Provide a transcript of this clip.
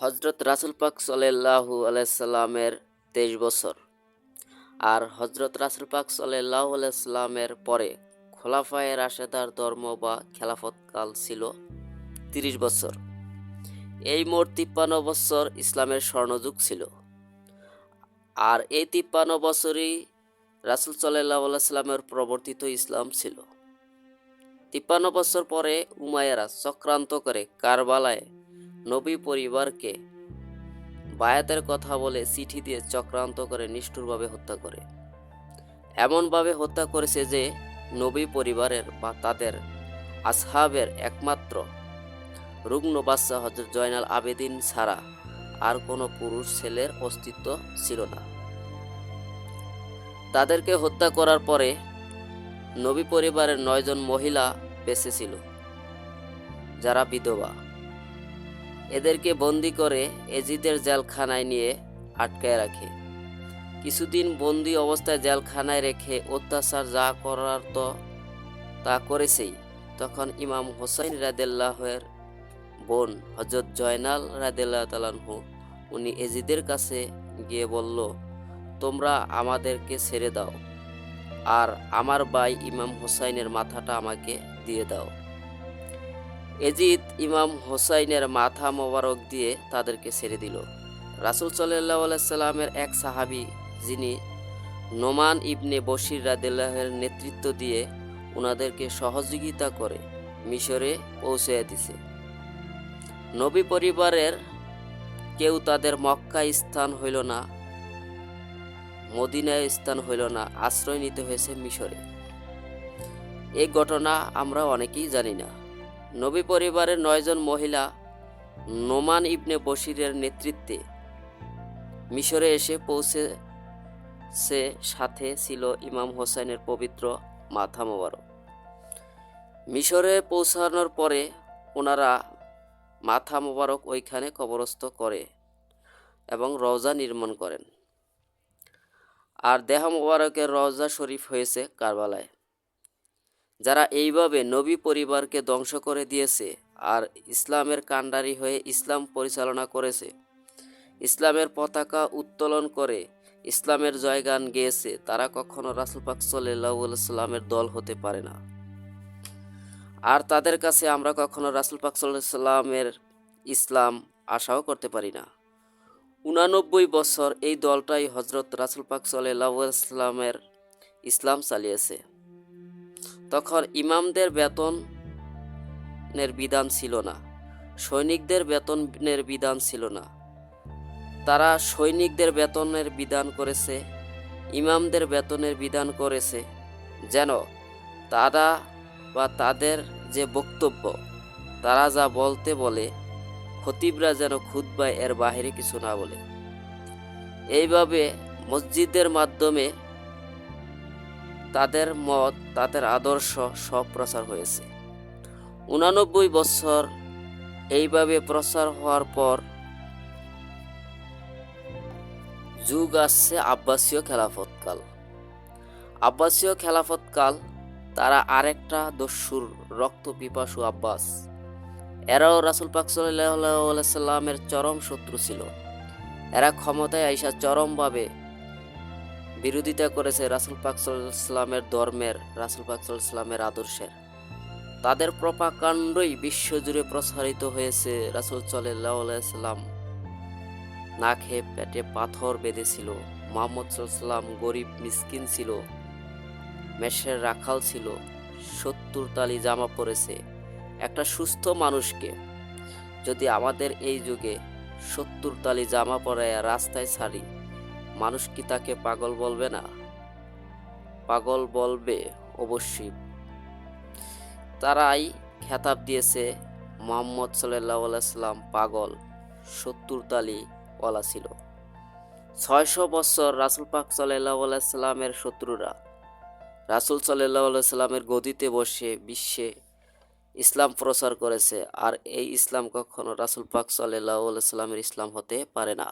হজরত রাসুল পাক সাল্লাহু আলাইসাল্লামের তেইশ বছর আর হজরত রাসুল পাক সাল্লাহ আলাইসাল্লামের পরে খোলাফায়ে রাশেদার ধর্ম বা খেলাফতকাল ছিল তিরিশ বছর। এই মোট তিপ্পান্ন বছর ইসলামের স্বর্ণযুগ ছিল। আর এই তিপ্পান্ন বছরই রাসুল সাল্লাহ আলাইসাল্লামের প্রবর্তিত ইসলাম ছিল। তিপ্পান্ন বছর পরে উমায়েরা চক্রান্ত করে কারবালায় নবী পরিবারকে বায়াতের কথা বলে চিঠি দিয়ে চক্রান্ত করে নিষ্ঠুরভাবে হত্যা করে। এমনভাবে হত্যা করেছে যে নবী পরিবারের বা তাদের আসহাবের একমাত্র রুগ্ন বাদশাহ হজরত জয়নাল আবেদিন ছাড়া আর কোনো পুরুষ ছেলের অস্তিত্ব ছিল না। তাদেরকে হত্যা করার পরে নবী পরিবারের নয়জন মহিলা বেঁচে ছিল, যারা বিধবা। এদেরকে বন্দি করে এজিদের জেলখানায় নিয়ে আটকায় রাখে। কিছুদিন বন্দি অবস্থায় জেলখানায় রেখে অত্যাচার যা করার তো তা করেছেই। তখন ইমাম হোসাইন রাদেল্লাহের বোন হজরত জয়নাল রাদেল্লাহ তালানহু উনি এজিদের কাছে গিয়ে বলল, তোমরা আমাদেরকে ছেড়ে দাও, আর আমার ভাই ইমাম হোসাইনের মাথাটা আমাকে দিয়ে দাও। এজিদ ইমাম হোসাইনের মাথা মোবারক দিয়ে তাদেরকে ছেড়ে দিল। রাসুল সাল্লাহ সাল্লামের এক সাহাবি, যিনি নোমান ইবনে বশির রাদিল্লাহের নেতৃত্ব দিয়ে ওনাদেরকে সহযোগিতা করে মিশরে পৌঁছে দিছে। নবী পরিবারের কেউ তাদের মক্কা স্থান হইল না, মদিনায় স্থান হইল না, আশ্রয় নিতে হয়েছে মিশরে। এই ঘটনা আমরা অনেকেই জানি না। নবী পরিবারের নয়জন মহিলা নোমান ইবনে বশিরের নেতৃত্বে মিশরে এসে পৌঁছে সে সাথে ছিল ইমাম হোসেনের পবিত্র মাথা মোবারক। মিশরে পৌঁছানোর পরে ওনারা মাথা মোবারক ওইখানে কবরস্থ করে এবং রওজা নির্মাণ করেন। আর দেহ মোবারকের রওজা শরীফ হয়েছে কারবালায়। যারা এইভাবে নবী পরিবারকে ধ্বংস করে দিয়েছে আর ইসলামের কাণ্ডারি হয়ে ইসলাম পরিচালনা করেছে। ইসলামের পতাকা উত্তোলন করে ইসলামের জয়গান গেয়েছে, তারা কখনো রাসুল পাক সাল্লামের দল হতে পারে না। আর তাদের কাছে আমরা কখনো রাসুল পাক সাল্লামের ইসলাম আশাও করতে পারি না। উনানব্বই বছর এই দলটাই হজরত রাসুল পাক সাল্লামের ইসলাম চালিয়েছে। তখন ইমামদের বেতনের বিধান ছিল না। সৈনিকদের বেতনের বিধান ছিল না। তারা সৈনিকদের বেতনের বিধান করেছে, ইমামদের বেতনের বিধান করেছে, যেন তারা বা তাদের যে বক্তব্য, তারা যা বলতে বলে, খতিবরা যেন খুদ্বায় এর বাহিরে কিছু না বলে। এইভাবে মসজিদের মাধ্যমে তাদের মত, তাদের আদর্শ সব প্রচার হয়েছে। উনানব্বই বছর এইভাবে প্রচার হওয়ার পর যুগ আসছে আব্বাসীয় খেলাফতকাল। আব্বাসীয় খেলাফতকাল, তারা আরেকটা দস্যুর রক্ত পিপাসু আব্বাস। এরাও রাসুল পাক সাল্লামের চরম শত্রু ছিল। এরা ক্ষমতায় আইসা চরমভাবে বিরোধিতা করেছে রাসুল পাক সাল্লামের ধর্মের, রাসুল পাক সাল্লামের আদর্শের। তাদের প্রপাকাণ্ডই বিশ্বজুড়ে প্রসারিত হয়েছে রাসুল সাল্লাম না খেয়ে পেটে পাথর বেঁধেছিল, মোহাম্মদ সাল্লাম গরিব মিসকিন ছিল মেষের রাখাল ছিল, সত্তর তালি জামা পরেছে। একটা সুস্থ মানুষকে যদি আমাদের এই যুগে সত্তর তালি জামা পরাইয়া রাস্তায় ছাড়ি মানুষ কি তাকে পাগল বলবে না? পাগল বলবে অবশ্যই। তারাই খেতাব দিয়েছে মোহাম্মদ সাল্লাম পাগল সত্তর তালি ওলা ছিল। ছয়শো বছর রাসুল পাক সাল্লাহ সাল্লামের শত্রুরা রাসুল সাল্লাহ সাল্লামের গদিতে বসে বিশ্বে ইসলাম প্রচার করেছে, আর এই ইসলাম কখনো রাসুল পাক সাল্লাহ সাল্লামের ইসলাম হতে পারে না।